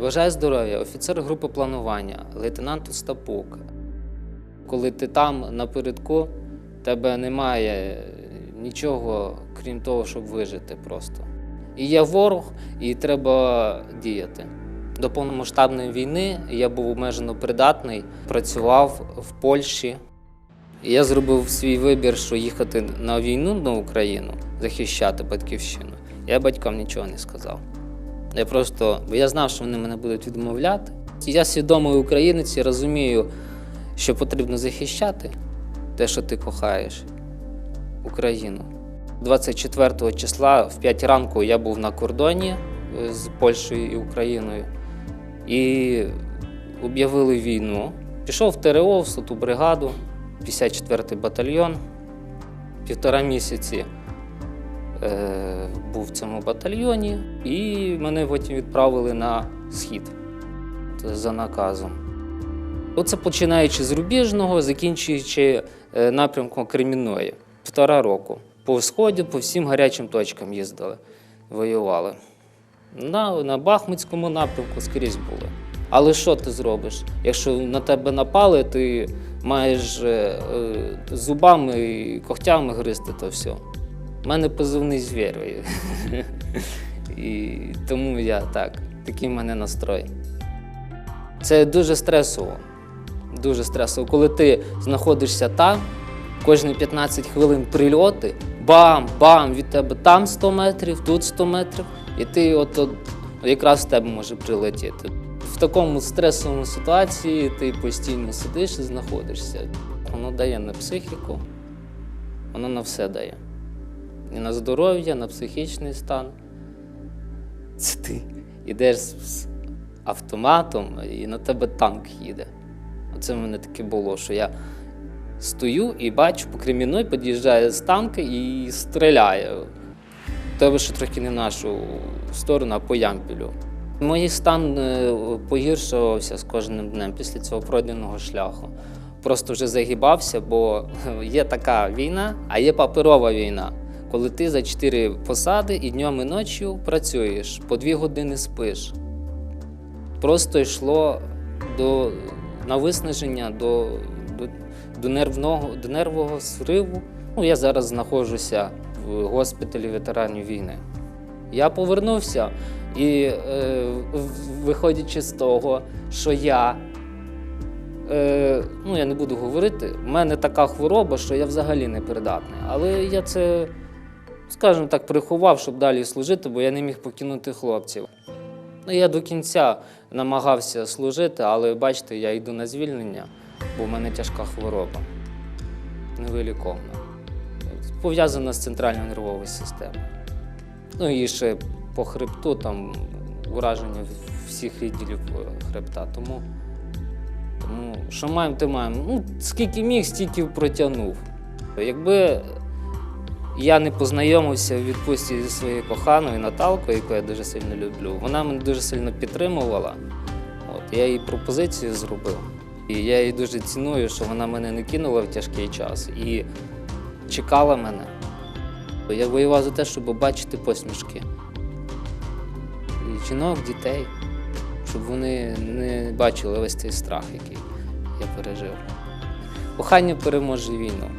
Бажаю здоров'я, офіцер групи планування, лейтенант Остапук. Коли ти там напередку, тебе немає нічого, крім того, щоб вижити просто. І є ворог, і треба діяти. До повномасштабної війни я був обмежено придатний, працював в Польщі. Я зробив свій вибір, що їхати на війну на Україну, захищати батьківщину. Я батькам нічого не сказав. Я просто, бо я знав, що вони мене будуть відмовляти. Я свідомий українець і розумію, що потрібно захищати те, що ти кохаєш, Україну. 24 числа в 5 ранку я був на кордоні е, з Польщею і Україною і об'явили війну. Пішов в ТРО, в соту бригаду, 54-й батальйон. Півтора місяці був в цьому батальйоні, і мене потім відправили на схід за наказом. Оце починаючи з Рубіжного, закінчуючи е, напрямком Кремінної. Півтора року. По сході, по всім гарячим точкам їздили, воювали. На, на Бахмутському напрямку скрізь були. Але що ти зробиш? Якщо на тебе напали, ти маєш е, е, зубами і когтями гризти то все. У мене позивний звір. І тому я так, такий в мене настрой. Це дуже стресово. Дуже стресово. Коли ти знаходишся там, кожні 15 хвилин прильоти, бам-бам, від тебе там 100 метрів, тут 100 метрів, і ти от, якраз в тебе може прилетіти. В такому стресовому ситуації ти постійно сидиш і знаходишся. Воно дає на психіку, воно на все дає. І на здоров'я, на психічний стан. Це ти йдеш з автоматом, і на тебе танк їде. Оце в мене таке було, що я стою і бачу, по Кремінної під'їжджає з танка і стріляє. Тебе ще трохи не нашу сторону, а по ямпілю. Мій стан е, погіршувався з кожним днем після цього пройденого шляху. Просто вже загибався, бо є така війна, а є паперова війна. Коли ти за чотири посади і днем і ночі працюєш, по дві години спиш. Просто йшло до, на виснаження, до, до, до, нервного, до нервового зриву. Ну, я зараз знаходжуся в госпіталі ветеранів війни. Я повернувся і, е, виходячи з того, що я, е, ну я не буду говорити, в мене така хвороба, що я взагалі не придатний. Але я це, скажімо так, приховав, щоб далі служити, бо я не міг покинути хлопців. Ну, я до кінця намагався служити, але бачите, я йду на звільнення, бо в мене тяжка хвороба, невиліковна. Пов'язана з центральною нервовою системою. Ну і ще по хребту там ураження всіх відділів е, хребта. Тому, тому що маємо, те маємо. Ну, скільки міг, стільки протягнув. Якби я не познайомився в відпустці зі своєю коханою Наталкою, яку я дуже сильно люблю, вона мене дуже сильно підтримувала. От, я їй пропозицію зробив. І я її дуже ціную, що вона мене не кинула в тяжкий час і чекала мене. Я воював за те, щоб бачити посмішки. І жінок, дітей, щоб вони не бачили весь цей страх, який я пережив. Кохання переможе війну.